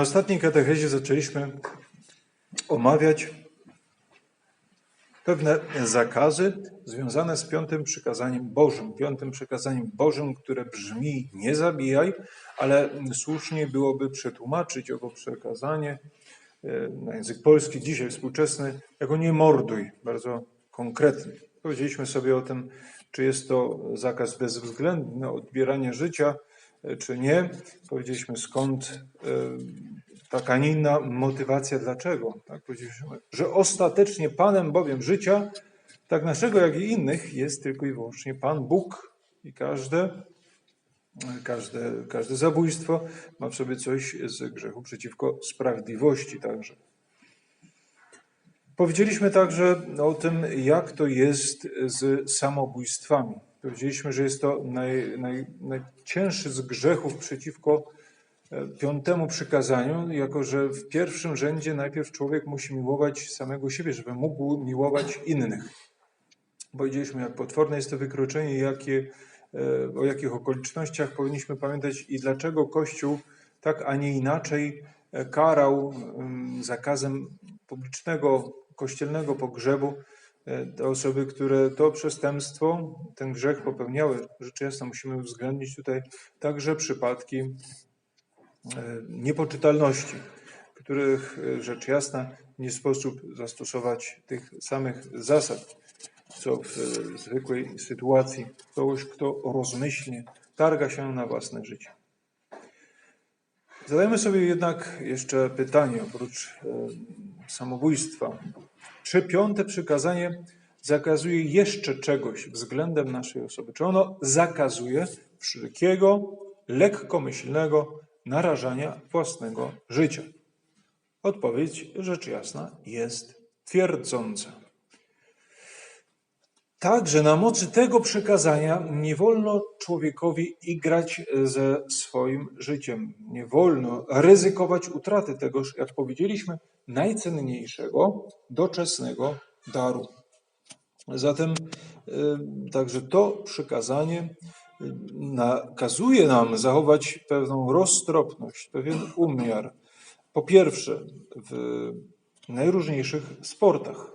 Na ostatniej katechezie zaczęliśmy omawiać pewne zakazy związane z piątym przykazaniem Bożym. Piątym przykazaniem Bożym, które brzmi nie zabijaj, ale słusznie byłoby przetłumaczyć owo przekazanie e, na język polski, dzisiaj współczesny, jako nie morduj, bardzo konkretnie. Powiedzieliśmy sobie o tym, czy jest to zakaz bezwzględny odbierania życia, czy nie. Powiedzieliśmy skąd e, taka, nie inna motywacja, dlaczego. Tak powiedzieliśmy, że ostatecznie Panem bowiem życia, tak naszego jak i innych, jest tylko i wyłącznie Pan Bóg i każde, każde, każde zabójstwo ma w sobie coś z grzechu przeciwko sprawiedliwości także. Powiedzieliśmy także o tym, jak to jest z samobójstwami. Powiedzieliśmy, że jest to naj, naj, najcięższy z grzechów przeciwko e, piątemu przykazaniu, jako że w pierwszym rzędzie najpierw człowiek musi miłować samego siebie, żeby mógł miłować innych. Powiedzieliśmy, jak potworne jest to wykroczenie, jakie, e, o jakich okolicznościach powinniśmy pamiętać i dlaczego Kościół tak, a nie inaczej e, karał zakazem publicznego kościelnego pogrzebu te osoby, które to przestępstwo, ten grzech popełniały. Rzecz jasna musimy uwzględnić tutaj także przypadki e, niepoczytalności, których e, rzecz jasna nie sposób zastosować tych samych zasad, co w zwykłej sytuacji kogoś, kto rozmyślnie targa się na własne życie. Zadajmy sobie jednak jeszcze pytanie, oprócz samobójstwa, piąte przykazanie zakazuje jeszcze czegoś względem naszej osoby? Czy ono zakazuje wszelkiego lekkomyślnego narażania własnego życia? Odpowiedź, rzecz jasna, jest twierdząca. Także na mocy tego przykazania nie wolno człowiekowi igrać ze swoim życiem. Nie wolno ryzykować utraty tegoż, jak powiedzieliśmy, najcenniejszego, doczesnego daru. Zatem y, także to przykazanie y, nakazuje nam zachować pewną roztropność, pewien umiar. Po pierwsze, w najróżniejszych sportach.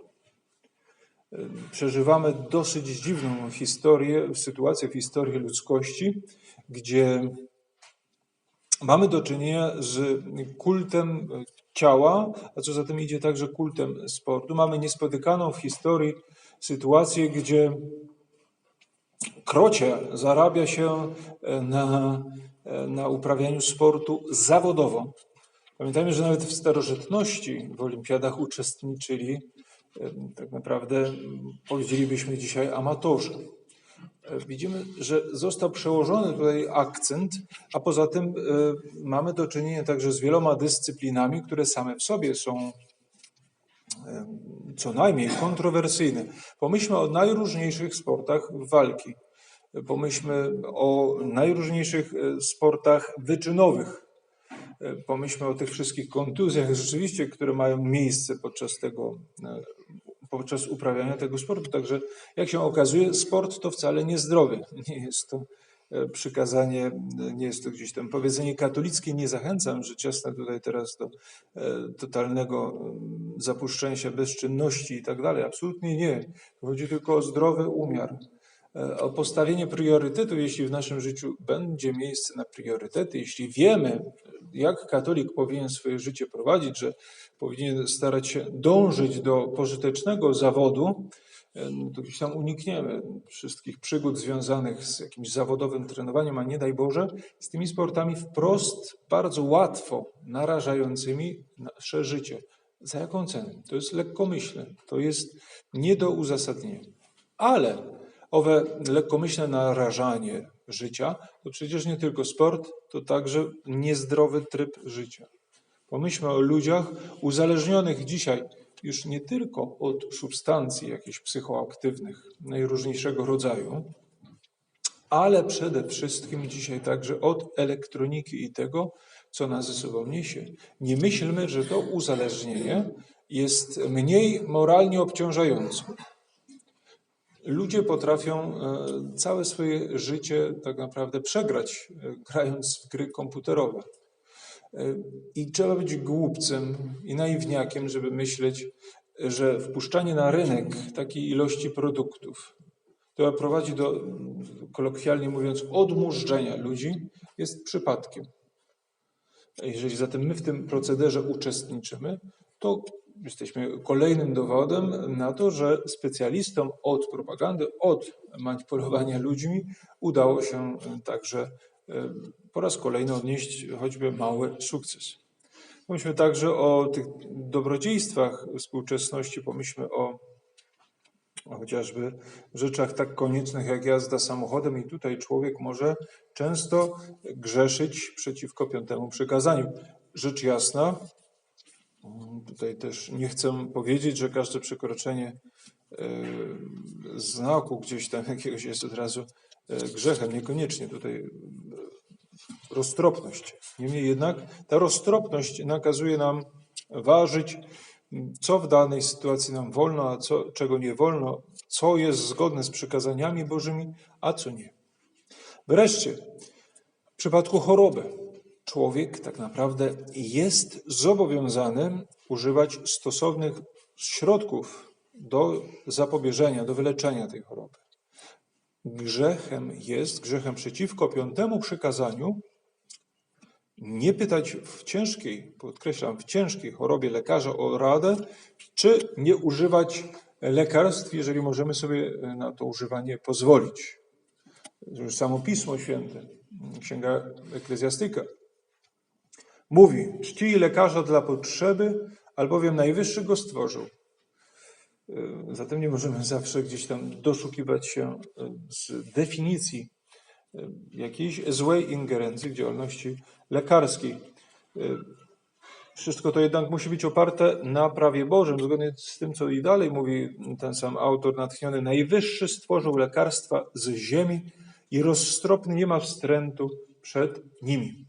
Y, przeżywamy dosyć dziwną historię, sytuację w historii ludzkości, gdzie mamy do czynienia z kultem ciała, a co za tym idzie także kultem sportu. Mamy niespotykaną w historii sytuację, gdzie krocie zarabia się e, na, e, na uprawianiu sportu zawodowo. Pamiętajmy, że nawet w starożytności w olimpiadach uczestniczyli e, tak naprawdę powiedzielibyśmy dzisiaj amatorzy widzimy, że został przełożony tutaj akcent, a poza tym e, mamy do czynienia także z wieloma dyscyplinami, które same w sobie są e, co najmniej kontrowersyjne. Pomyślmy o najróżniejszych sportach walki. Pomyślmy o najróżniejszych e, sportach wyczynowych. Pomyślmy o tych wszystkich kontuzjach rzeczywiście, które mają miejsce podczas tego podczas uprawiania tego sportu. Także jak się okazuje, sport to wcale nie zdrowie. Nie jest to e, przykazanie, nie jest to gdzieś tam powiedzenie katolickie. Nie zachęcam rzecz jasna tutaj teraz do e, totalnego mm, zapuszczenia bezczynności i tak dalej. Absolutnie nie. Chodzi tylko o zdrowy umiar e, o postawienie priorytetu, jeśli w naszym życiu będzie miejsce na priorytety, jeśli wiemy, jak katolik powinien swoje życie prowadzić, że powinien starać się dążyć do pożytecznego zawodu, no to gdzieś tam unikniemy wszystkich przygód związanych z jakimś zawodowym trenowaniem, a nie daj Boże, z tymi sportami wprost bardzo łatwo narażającymi nasze życie. Za jaką cenę? To jest lekkomyślne, to jest nie do uzasadnienia. Ale owe lekkomyślne narażanie życia to przecież nie tylko sport, to także niezdrowy tryb życia. Pomyślmy o ludziach uzależnionych dzisiaj już nie tylko od substancji jakichś psychoaktywnych najróżniejszego rodzaju, ale przede wszystkim dzisiaj także od elektroniki i tego, co nas ze sobą niesie. Nie myślmy, że to uzależnienie jest mniej moralnie obciążające. Ludzie potrafią e, całe swoje życie tak naprawdę przegrać, e, grając w gry komputerowe. Y, I trzeba być głupcem i naiwniakiem, żeby myśleć, że wpuszczanie na rynek takiej ilości produktów, która prowadzi do, kolokwialnie mówiąc, odmurzenia ludzi, jest przypadkiem. Jeżeli zatem my w tym procederze uczestniczymy, to jesteśmy kolejnym dowodem na to, że specjalistom od propagandy, od manipulowania ludźmi udało się także po raz kolejny odnieść choćby mały sukces. Pomyślmy także o tych dobrodziejstwach współczesności, pomyślmy o chociażby rzeczach tak koniecznych jak jazda samochodem i tutaj człowiek może często grzeszyć przeciwko piątemu przykazaniu. Rzecz jasna, tutaj też nie chcę powiedzieć, że każde przekroczenie e, znaku gdzieś tam jakiegoś jest od razu e, grzechem. Niekoniecznie tutaj roztropność. Niemniej jednak ta roztropność nakazuje nam ważyć, co w danej sytuacji nam wolno, a co, czego nie wolno, co jest zgodne z przykazaniami Bożymi, a co nie. Wreszcie, w przypadku choroby, człowiek tak naprawdę jest zobowiązany używać stosownych środków do zapobieżenia, do wyleczenia tej choroby. Grzechem jest, grzechem przeciwko piątemu przykazaniu, nie pytać w ciężkiej, podkreślam, w ciężkiej chorobie lekarza o radę, czy nie używać lekarstw, jeżeli możemy sobie na to używanie pozwolić. Już samo Pismo Święte, Księga Eklezjastyka, mówi: czcij lekarza dla potrzeby, albowiem Najwyższy go stworzył. Zatem nie możemy zawsze gdzieś tam doszukiwać się z definicji jakiejś złej ingerencji w działalności lekarskiej. Wszystko to jednak musi być oparte na prawie Bożym, zgodnie z tym, co i dalej mówi ten sam autor natchniony. Najwyższy stworzył lekarstwa z ziemi i rozstropny nie ma wstrętu przed nimi.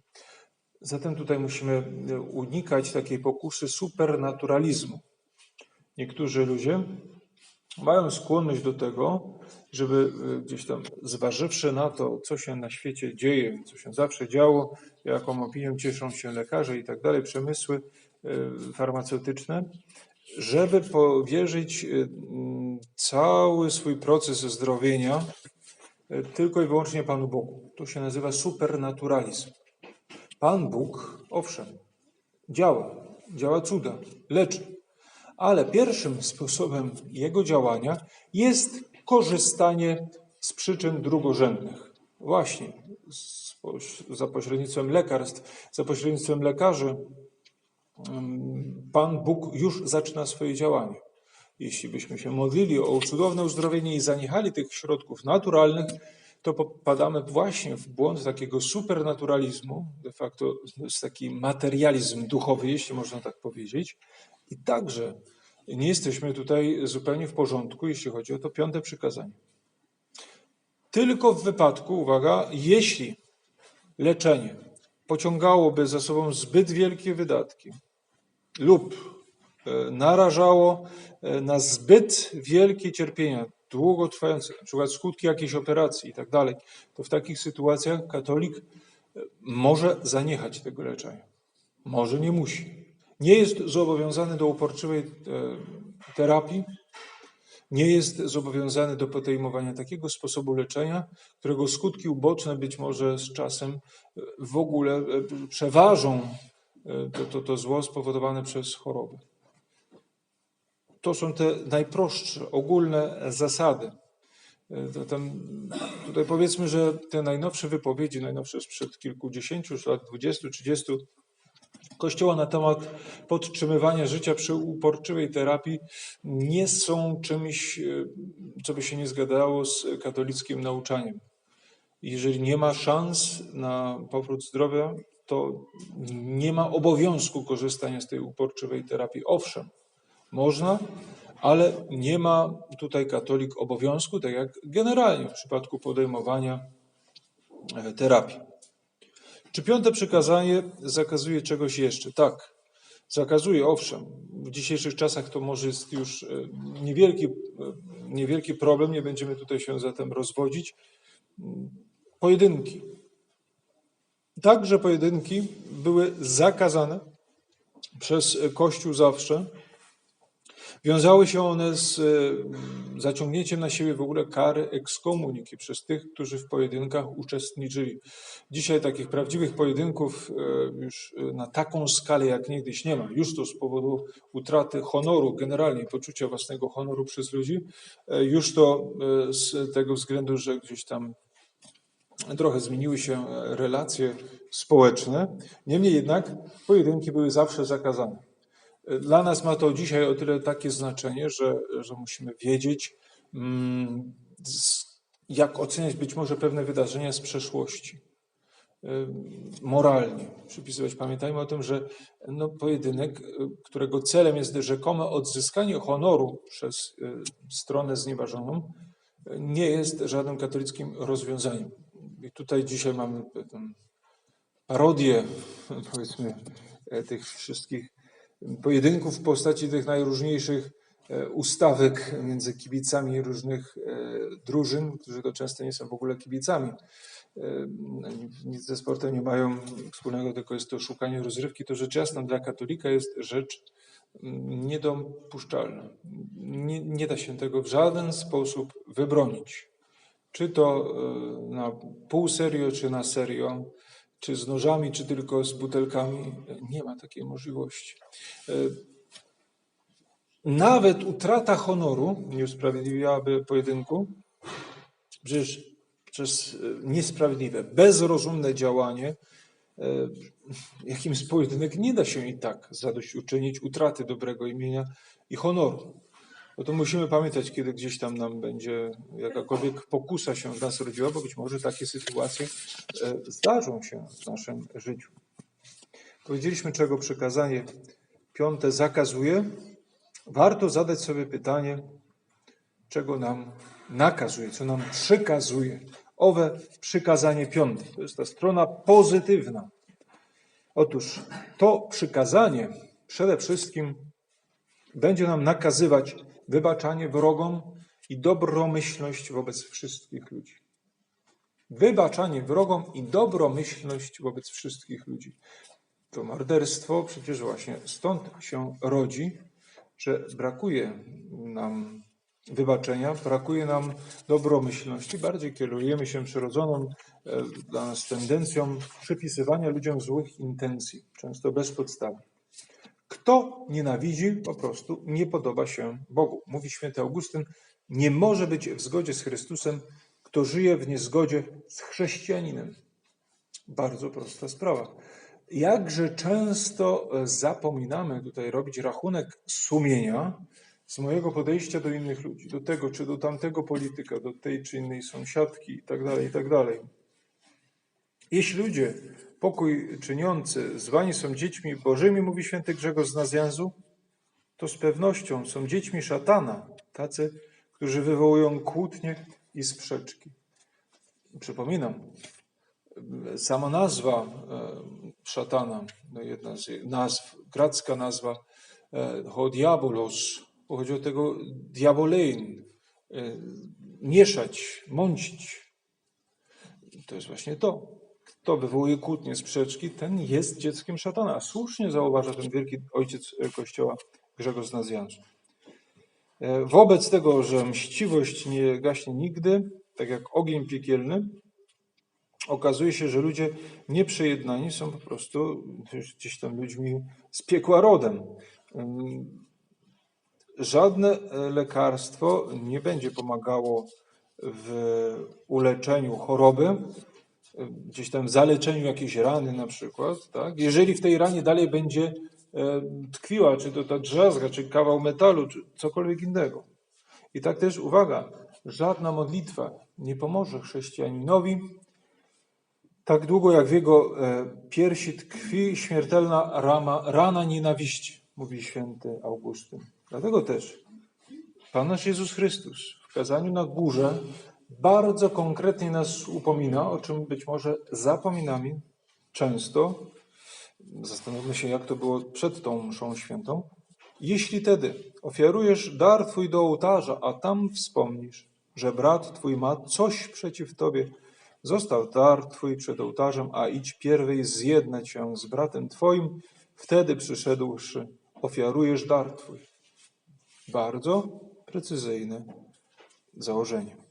Zatem tutaj musimy unikać takiej pokusy supernaturalizmu. Niektórzy ludzie mają skłonność do tego, żeby y, gdzieś tam zważywszy na to, co się na świecie dzieje, co się zawsze działo, jaką opinią cieszą się lekarze i tak dalej, przemysły y, farmaceutyczne, żeby powierzyć cały swój proces zdrowienia tylko i wyłącznie Panu Bogu. To się nazywa supernaturalizm. Pan Bóg, owszem, działa, działa cuda, leczy, ale pierwszym sposobem jego działania jest korzystanie z przyczyn drugorzędnych. Właśnie za pośrednictwem lekarstw, za pośrednictwem lekarzy, Pan Bóg już zaczyna swoje działanie. Jeśli byśmy się modlili o cudowne uzdrowienie i zaniechali tych środków naturalnych, to popadamy właśnie w błąd takiego supernaturalizmu, de facto jest taki materializm duchowy, jeśli można tak powiedzieć. I także nie jesteśmy tutaj zupełnie w porządku, jeśli chodzi o to piąte przykazanie. Tylko w wypadku, uwaga, jeśli leczenie pociągałoby za sobą zbyt wielkie wydatki lub e, narażało e, na zbyt wielkie cierpienia, długotrwające, na przykład skutki jakiejś operacji i tak dalej, to w takich sytuacjach katolik e, może zaniechać tego leczenia. Może nie musi nie jest zobowiązany do uporczywej e, terapii, nie jest zobowiązany do podejmowania takiego sposobu leczenia, którego skutki uboczne być może z czasem e, w ogóle przeważą to, to, to zło spowodowane przez chorobę. To są te najprostsze, ogólne zasady. Zatem tutaj powiedzmy, że te najnowsze wypowiedzi, najnowsze sprzed kilkudziesięciu lat, dwudziestu, trzydziestu, Kościoła na temat podtrzymywania życia przy uporczywej terapii nie są czymś, e, co by się nie zgadzało z katolickim nauczaniem. Jeżeli nie ma szans na powrót zdrowia, to nie ma obowiązku korzystania z tej uporczywej terapii. Owszem, można, ale nie ma tutaj katolik obowiązku, tak jak generalnie w przypadku podejmowania e, terapii. Czy piąte przykazanie zakazuje czegoś jeszcze? Tak, zakazuje, owszem. W dzisiejszych czasach to może jest już e, niewielki, e, niewielki problem, nie będziemy tutaj się zatem rozwodzić. Pojedynki. Także pojedynki były zakazane przez Kościół zawsze. Wiązały się one z e, zaciągnięciem na siebie w ogóle kary ekskomuniki przez tych, którzy w pojedynkach uczestniczyli. Dzisiaj takich prawdziwych pojedynków e, już e, na taką skalę jak niegdyś nie ma. Już to z powodu utraty honoru, generalnie poczucia własnego honoru przez ludzi, już to z tego względu, że gdzieś tam trochę zmieniły się relacje społeczne. Niemniej jednak pojedynki były zawsze zakazane. Dla nas ma to dzisiaj o tyle takie znaczenie, że, że musimy wiedzieć, mm, jak oceniać być może pewne wydarzenia z przeszłości. Moralnie przypisywać. Pamiętajmy o tym, że no, pojedynek, y, którego celem jest rzekome odzyskanie honoru przez y, stronę znieważoną, nie jest żadnym katolickim rozwiązaniem. I tutaj dzisiaj mamy parodię, powiedzmy, e, tych wszystkich pojedynków w postaci tych najróżniejszych e, ustawek między kibicami różnych e, drużyn, którzy to często nie są w ogóle kibicami. Nic ze sportem nie mają wspólnego, tylko jest to szukanie rozrywki. To rzecz jasna dla katolika jest rzecz niedopuszczalna. Nie, nie da się tego w żaden sposób wybronić. Czy to na pół serio, czy na serio czy z nożami, czy tylko z butelkami. Nie ma takiej możliwości. E, nawet utrata honoru nie usprawiedliwiałaby pojedynku. Przecież przez e, niesprawiedliwe, bezrozumne działanie, e, jakim jest pojedynek, nie da się i tak zadośćuczynić utraty dobrego imienia i honoru. No to musimy pamiętać, kiedy gdzieś tam nam będzie jakakolwiek pokusa się w nas rodziła, bo być może takie sytuacje e, zdarzą się w naszym życiu. Powiedzieliśmy, czego przykazanie piąte zakazuje. Warto zadać sobie pytanie, czego nam nakazuje, co nam przykazuje. Owe przykazanie piąte. To jest ta strona pozytywna. Otóż to przykazanie przede wszystkim będzie nam nakazywać wybaczanie wrogom i dobromyślność wobec wszystkich ludzi. Wybaczanie wrogom i dobromyślność wobec wszystkich ludzi. To morderstwo przecież właśnie stąd się rodzi, że brakuje nam wybaczenia, brakuje nam dobromyślności. Bardziej kierujemy się przyrodzoną e, dla nas tendencją przypisywania ludziom złych intencji, często bez podstawy. Kto nienawidzi, po prostu nie podoba się Bogu. Mówi święty Augustyn, nie może być w zgodzie z Chrystusem, kto żyje w niezgodzie z chrześcijaninem. Bardzo prosta sprawa. Jakże często zapominamy tutaj robić rachunek sumienia z mojego podejścia do innych ludzi, do tego czy do tamtego polityka, do tej czy innej sąsiadki itd., tak tak dalej. Jeśli ludzie pokój czyniący zwani są dziećmi bożymi, mówi święty Grzegorz z Nazjanzu, to z pewnością są dziećmi szatana, tacy, którzy wywołują kłótnie i sprzeczki. Przypominam, sama nazwa e, szatana, no jedna z nazw, grecka nazwa e, ho diabolos, pochodzi od tego diabolein, e, mieszać, mącić. To jest właśnie to kto wywołuje kłótnie, sprzeczki, ten jest dzieckiem szatana. Słusznie zauważa ten wielki ojciec Kościoła Grzegorz z Nazjanzu. E, wobec tego, że mściwość nie gaśnie nigdy, tak jak ogień piekielny, okazuje się, że ludzie nieprzejednani są po prostu gdzieś tam ludźmi z piekła rodem. Żadne lekarstwo nie będzie pomagało w uleczeniu choroby, gdzieś tam zaleczeniu jakiejś rany na przykład, tak? jeżeli w tej ranie dalej będzie e, tkwiła, czy to ta drzazga, czy kawał metalu, czy cokolwiek innego. I tak też, uwaga, żadna modlitwa nie pomoże chrześcijaninowi tak długo, jak w jego e, piersi tkwi śmiertelna rama, rana nienawiści, mówi święty Augustyn. Dlatego też Pan nasz Jezus Chrystus w kazaniu na górze bardzo konkretnie nas upomina, o czym być może zapominamy często. Zastanówmy się, jak to było przed tą mszą świętą. Jeśli tedy ofiarujesz dar twój do ołtarza, a tam wspomnisz, że brat twój ma coś przeciw tobie, Został dar twój przed ołtarzem, a idź pierwej zjednać się z bratem twoim, wtedy przyszedłszy ofiarujesz dar twój. Bardzo precyzyjne założenie.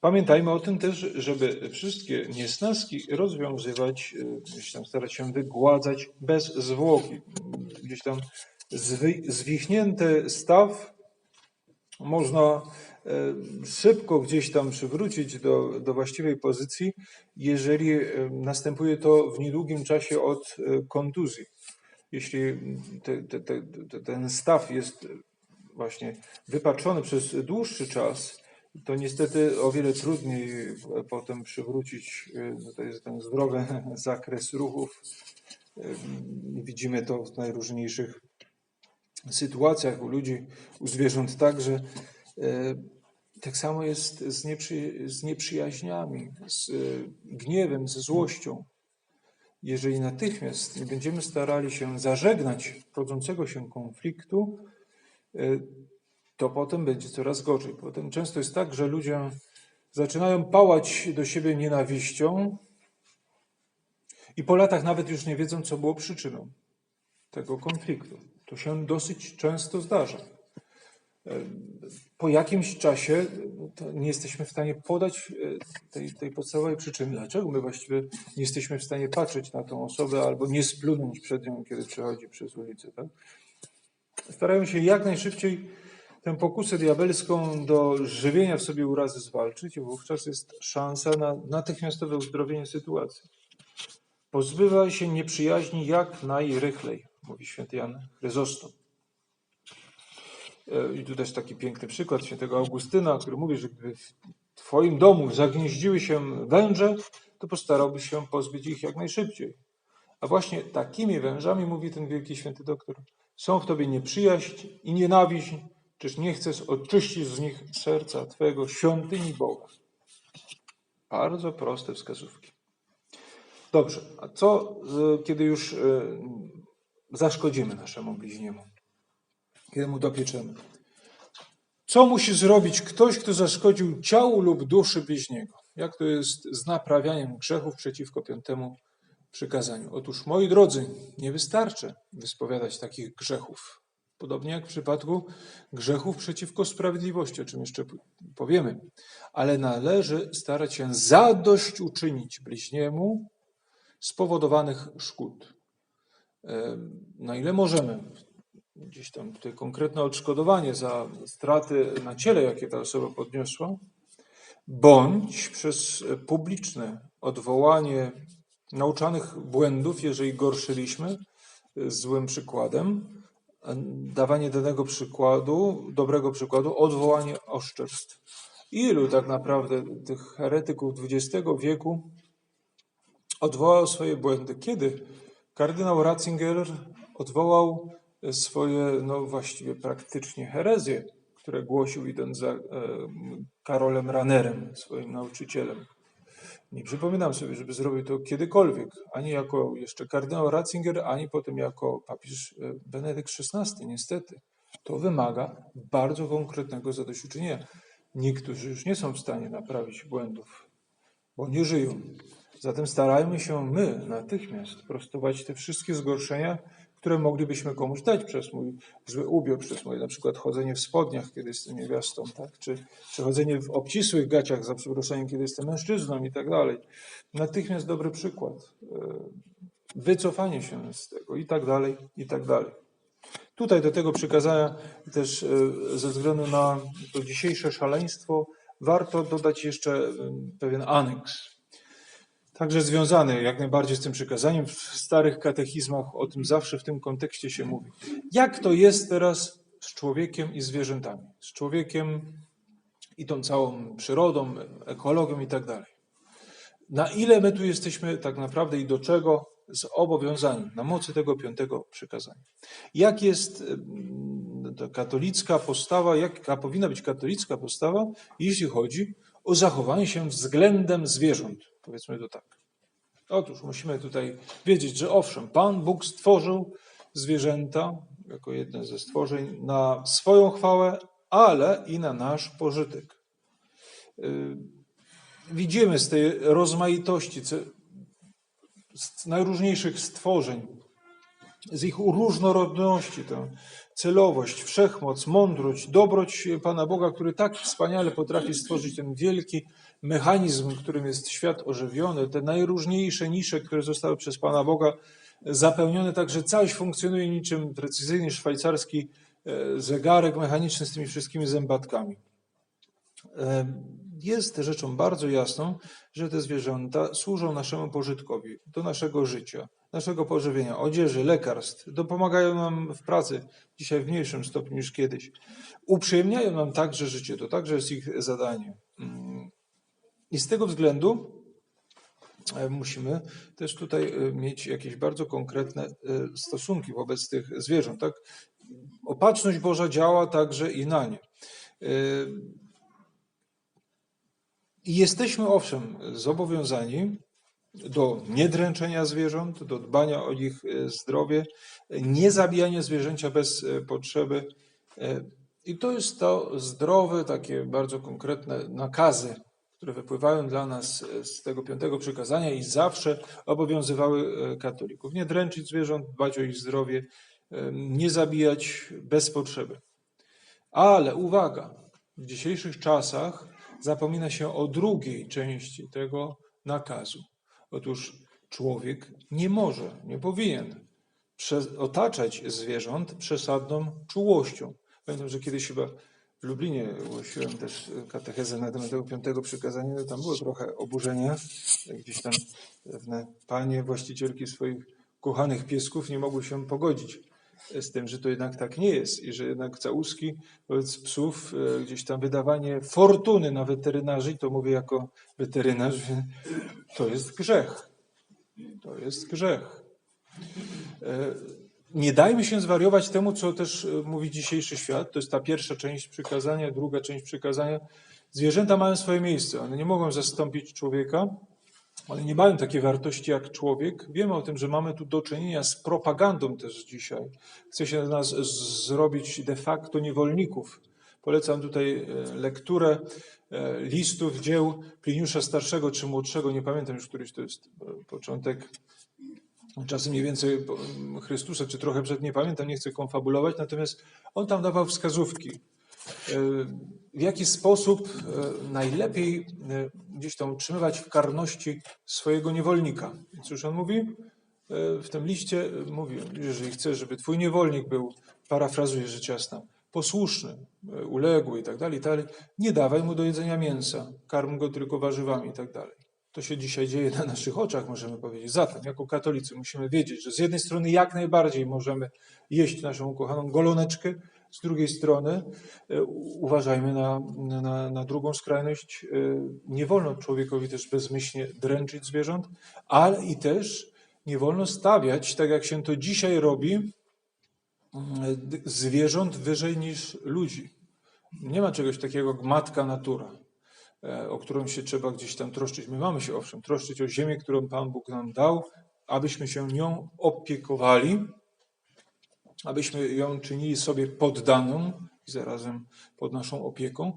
Pamiętajmy o tym też, żeby wszystkie niesnaski rozwiązywać, e, gdzieś tam starać się wygładzać bez zwłoki. Gdzieś tam zwi, zwichnięty staw można e, szybko gdzieś tam przywrócić do, do właściwej pozycji, jeżeli e, następuje to w niedługim czasie od kontuzji. Jeśli te, te, te, ten staw jest właśnie wypaczony przez dłuższy czas, to niestety o wiele trudniej potem przywrócić e, ten zdrowy zakres ruchów. E, widzimy to w najróżniejszych sytuacjach u ludzi, u zwierząt także. E, tak samo jest z, nieprzy, z nieprzyjaźniami, z gniewem, ze złością. Jeżeli natychmiast nie będziemy starali się zażegnać rodzącego się konfliktu, to potem będzie coraz gorzej. Potem często jest tak, że ludzie zaczynają pałać do siebie nienawiścią i po latach nawet już nie wiedzą, co było przyczyną tego konfliktu. To się dosyć często zdarza. Po jakimś czasie nie jesteśmy w stanie podać e, tej, tej podstawowej przyczyny, dlaczego my właściwie nie jesteśmy w stanie patrzeć na tą osobę albo nie splunąć przed nią, kiedy przechodzi przez ulicę. Tak? Starają się jak najszybciej tę pokusę diabelską do żywienia w sobie urazy zwalczyć wówczas jest szansa na natychmiastowe uzdrowienie sytuacji. Pozbywaj się nieprzyjaźni jak najrychlej, mówi święty Jan Chryzostom. E, I tu też taki piękny przykład świętego Augustyna, który mówi, że gdyby w twoim domu zagnieździły się węże, to postarałbyś się pozbyć ich jak najszybciej. A właśnie takimi wężami, mówi ten wielki święty doktor, są w tobie nieprzyjaźń i nienawiść, Czyż nie chcesz oczyścić z nich serca Twojego świątyni Boga? Bardzo proste wskazówki. Dobrze, a co kiedy już e, zaszkodzimy naszemu bliźniemu? Kiedy mu dopieczemy? Co musi zrobić ktoś, kto zaszkodził ciału lub duszy bliźniego? Jak to jest z naprawianiem grzechów przeciwko piątemu przykazaniu? Otóż, moi drodzy, nie wystarczy wyspowiadać takich grzechów. Podobnie jak w przypadku grzechów przeciwko sprawiedliwości, o czym jeszcze powiemy. Ale należy starać się zadośćuczynić bliźniemu spowodowanych szkód. Na ile możemy, gdzieś tam tutaj konkretne odszkodowanie za straty na ciele, jakie ta osoba podniosła, bądź przez publiczne odwołanie nauczanych błędów, jeżeli gorszyliśmy złym przykładem, dawanie danego przykładu, dobrego przykładu, odwołanie oszczerstw. Ilu tak naprawdę tych heretyków XX wieku odwołał swoje błędy? Kiedy kardynał Ratzinger odwołał swoje, no właściwie praktycznie herezje, które głosił idąc za e, Karolem Ranerem, swoim nauczycielem. Nie przypominam sobie, żeby zrobił to kiedykolwiek, ani jako jeszcze kardynał Ratzinger, ani potem jako papież e, Benedykt XVI, niestety. To wymaga bardzo konkretnego zadośćuczynienia. Niektórzy już nie są w stanie naprawić błędów, bo nie żyją. Zatem starajmy się my natychmiast prostować te wszystkie zgorszenia, które moglibyśmy komuś dać przez mój zły ubiór, przez moje na przykład chodzenie w spodniach, kiedy jestem niewiastą, tak? czy, czy chodzenie w obcisłych gaciach, za przeproszeniem, kiedy jestem mężczyzną i tak dalej. Natychmiast dobry przykład. E, wycofanie się z tego i tak dalej, i tak dalej. Tutaj do tego przykazania też e, ze względu na to dzisiejsze szaleństwo warto dodać jeszcze pewien aneks także związany jak najbardziej z tym przykazaniem. W starych katechizmach o tym zawsze w tym kontekście się mówi. Jak to jest teraz z człowiekiem i zwierzętami? Z człowiekiem i tą całą przyrodą, ekologią i tak dalej. Na ile my tu jesteśmy tak naprawdę i do czego zobowiązani na mocy tego piątego przykazania? Jak jest ta katolicka postawa, jaka powinna być katolicka postawa, jeśli chodzi o zachowanie się względem zwierząt? Powiedzmy to tak. Otóż musimy tutaj wiedzieć, że owszem, Pan Bóg stworzył zwierzęta jako jedne ze stworzeń na swoją chwałę, ale i na nasz pożytek. Y, widzimy z tej rozmaitości z najróżniejszych stworzeń, z ich różnorodności, tę celowość, wszechmoc, mądrość, dobroć Pana Boga, który tak wspaniale potrafi stworzyć ten wielki mechanizm, którym jest świat ożywiony, te najróżniejsze nisze, które zostały przez Pana Boga zapełnione, tak że całość funkcjonuje niczym precyzyjny szwajcarski e, zegarek mechaniczny z tymi wszystkimi zębatkami. E, Jest rzeczą bardzo jasną, że te zwierzęta służą naszemu pożytkowi, do naszego życia, naszego pożywienia, odzieży, lekarstw, dopomagają nam w pracy, dzisiaj w mniejszym stopniu niż kiedyś. Uprzyjemniają nam także życie, to także jest ich zadanie. Mm. I z tego względu e, musimy też tutaj e, mieć jakieś bardzo konkretne e, stosunki wobec tych zwierząt. Tak? Opatrzność Boża działa także i na nie. I jesteśmy owszem zobowiązani do niedręczenia zwierząt, do dbania o ich e, zdrowie, nie zabijania zwierzęcia bez e, potrzeby. E, I to jest to zdrowe, takie bardzo konkretne nakazy, które wypływają dla nas z tego piątego przykazania i zawsze obowiązywały katolików. Nie dręczyć zwierząt, dbać o ich zdrowie, nie zabijać bez potrzeby. Ale uwaga, w dzisiejszych czasach zapomina się o drugiej części tego nakazu. Otóż człowiek nie może, nie powinien otaczać zwierząt przesadną czułością. Pamiętam, że kiedyś chyba w Lublinie głosiłem też katechezę na temat tego piątego przykazania, no tam było trochę oburzenia. Gdzieś tam pewne panie, właścicielki swoich kochanych piesków nie mogły się pogodzić z tym, że to jednak tak nie jest i że jednak całuski wobec psów, e, gdzieś tam wydawanie fortuny na weterynarzy, to mówię jako weterynarz, to jest grzech. To jest grzech. E, Nie dajmy się zwariować temu, co też e, mówi dzisiejszy świat. To jest ta pierwsza część przykazania, druga część przykazania. Zwierzęta mają swoje miejsce. One nie mogą zastąpić człowieka. One nie mają takiej wartości jak człowiek. Wiemy o tym, że mamy tu do czynienia z propagandą też dzisiaj. Chce się nas zrobić de facto niewolników. Polecam tutaj e, lekturę e, listów, dzieł Pliniusza Starszego czy Młodszego, nie pamiętam już, któryś to jest e, początek czasem mniej więcej Chrystusa, czy trochę przed, nie pamiętam, nie chcę konfabulować, natomiast on tam dawał wskazówki, w jaki sposób e, najlepiej e, gdzieś tam utrzymywać w karności swojego niewolnika. Cóż on mówi? W tym liście mówi, jeżeli chcesz, żeby twój niewolnik był, parafrazuję rzecz jasna, posłuszny, uległy tak i tak dalej, nie dawaj mu do jedzenia mięsa, karm go tylko warzywami i tak dalej. To się dzisiaj dzieje na naszych oczach, możemy powiedzieć. Zatem, jako katolicy musimy wiedzieć, że z jednej strony jak najbardziej możemy jeść naszą ukochaną goloneczkę, z drugiej strony e, uważajmy na, na, na drugą skrajność. E, Nie wolno człowiekowi też bezmyślnie dręczyć zwierząt, ale i też nie wolno stawiać, tak jak się to dzisiaj robi, d- zwierząt wyżej niż ludzi. Nie ma czegoś takiego jak matka natura, e, o którą się trzeba gdzieś tam troszczyć. My mamy się owszem troszczyć o ziemię, którą Pan Bóg nam dał, abyśmy się nią opiekowali, abyśmy ją czynili sobie poddaną i zarazem pod naszą opieką.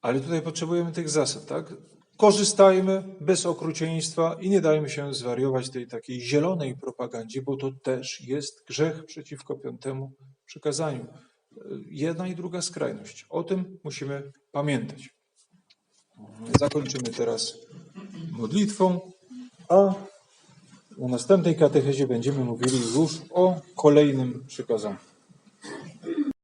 Ale tutaj potrzebujemy tych zasad, tak? Korzystajmy bez okrucieństwa i nie dajmy się zwariować tej takiej zielonej propagandzie, bo to też jest grzech przeciwko piątemu przykazaniu. Jedna i druga skrajność. O tym musimy pamiętać. Zakończymy teraz modlitwą, a na następnej katechezie będziemy mówili już o kolejnym przykazaniu.